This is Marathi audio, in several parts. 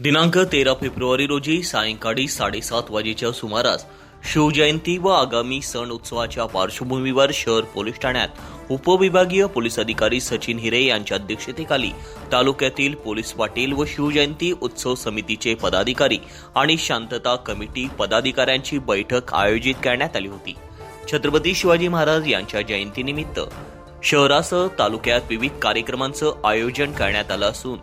दिनांक तेरा फेब्रुवारी रोजी सायंकाळी साडेसात वाजेच्या सुमारास शिवजयंती व आगामी सण उत्सवाच्या पार्श्वभूमीवर शहर पोलीस ठाण्यात उपविभागीय पोलीस अधिकारी सचिन हिरे यांच्या अध्यक्षतेखाली तालुक्यातील पोलीस पाटील व शिवजयंती उत्सव समितीचे पदाधिकारी आणि शांतता कमिटी पदाधिकाऱ्यांची बैठक आयोजित करण्यात आली होती. छत्रपती शिवाजी महाराज यांच्या जयंतीनिमित्त शहरासह तालुक्यात विविध कार्यक्रमांचं आयोजन करण्यात आलं असून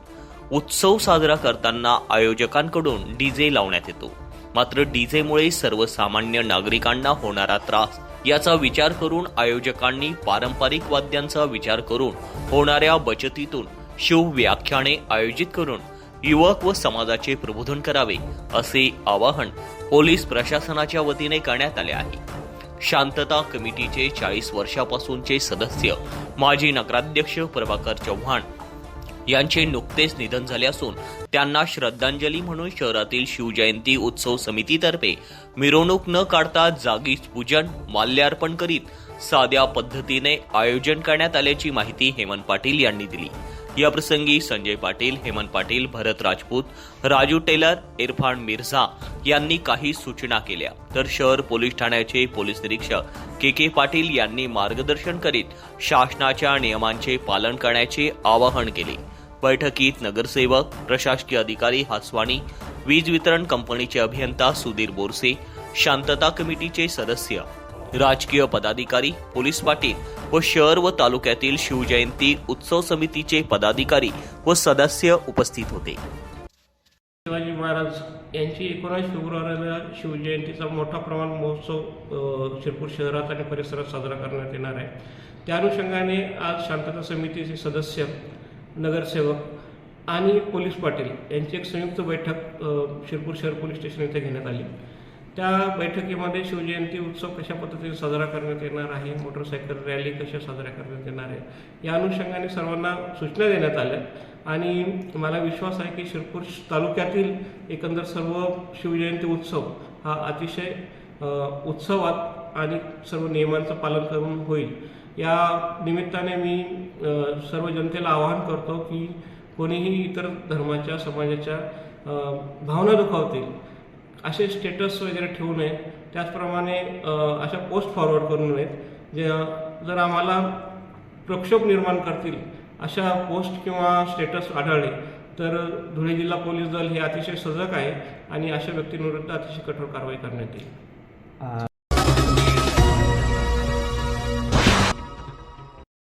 उत्सव साजरा करताना आयोजकांकडून डीजे लावण्यात येतो. मात्र डीजेमुळे सर्वसामान्य नागरिकांना होणारा त्रास याचा विचार करून आयोजकांनी पारंपरिक वाद्यांचा विचार करून होणाऱ्या बचतीतून शिव व्याख्याने आयोजित करून युवक व समाजाचे प्रबोधन करावे असे आवाहन पोलीस प्रशासनाच्या वतीने करण्यात आले आहे. शांतता कमिटीचे चाळीस वर्षापासूनचे सदस्य माजी नगराध्यक्ष प्रभाकर चव्हाण यांचे नुकतेच निधन झाले असून त्यांना श्रद्धांजली म्हणून शहरातील शिवजयंती उत्सव समितीतर्फे मिरवणूक न काढता जागीच पूजन माल्यार्पण करीत साध्या पद्धतीने आयोजन करण्यात आल्याची माहिती हेमंत पाटील यांनी दिली. या प्रसंगी संजय पाटील हेमंत पाटील भरत राजपूत राजू टेलर इरफान मिर्झा यांनी काही सूचना केल्या. तर शहर पोलीस ठाण्याचे पोलीस निरीक्षक के के पाटील यांनी मार्गदर्शन करीत शासनाच्या नियमांचे पालन करण्याचे आवाहन केले. बैठकीत नगरसेवक प्रशासकीय अधिकारी हासवाणी वीज वितरण कंपनीचे अभियंता सुधीर बोरसे शांतता कमिटीचे सदस्य राजकीय पदाधिकारी पोलीस पाटील व शहर व तालुक्यातील शिवजयंती उत्सव समितीचे पदाधिकारी व सदस्य उपस्थित होते. शिवाजी महाराज यांची एकोणास फेब्रुवारीला शिवजयंतीचा मोठा प्रमाण महोत्सव शिरपूर शहरात आणि परिसरात साजरा करण्यात येणार आहे. त्या अनुषंगाने आज शांतता समितीचे सदस्य नगरसेवक आणि पोलीस पाटील यांची एक संयुक्त बैठक शिरपूर शहर पोलीस स्टेशन येथे घेण्यात आली. त्या बैठकीमध्ये शिवजयंती उत्सव कशा पद्धतीने साजरा करण्यात येणार आहे मोटरसायकल रॅली कशा साजऱ्या करण्यात येणार आहे या अनुषंगाने सर्वांना सूचना देण्यात आल्या. आणि मला विश्वास आहे की शिरपूर तालुक्यातील एकंदर सर्व शिवजयंती उत्सव हा अतिशय उत्सवात आणि सर्व नियमांचं पालन करून होईल. या निमित्ताने मी सर्व जनतेला आवाहन करतो की कोणीही इतर धर्माच्या समाजाच्या भावना दुखावतील असे स्टेटस वगैरे ठेवू नयेत त्याचप्रमाणे अशा पोस्ट फॉरवर्ड करू नयेत जे जर आम्हाला प्रक्षोभ निर्माण करतील अशा पोस्ट किंवा स्टेटस आढळले तर धुळे जिल्हा पोलीस दल हे अतिशय सजग आहे आणि अशा व्यक्तींविरुद्ध अतिशय कठोर कारवाई करण्यात येईल. Uh,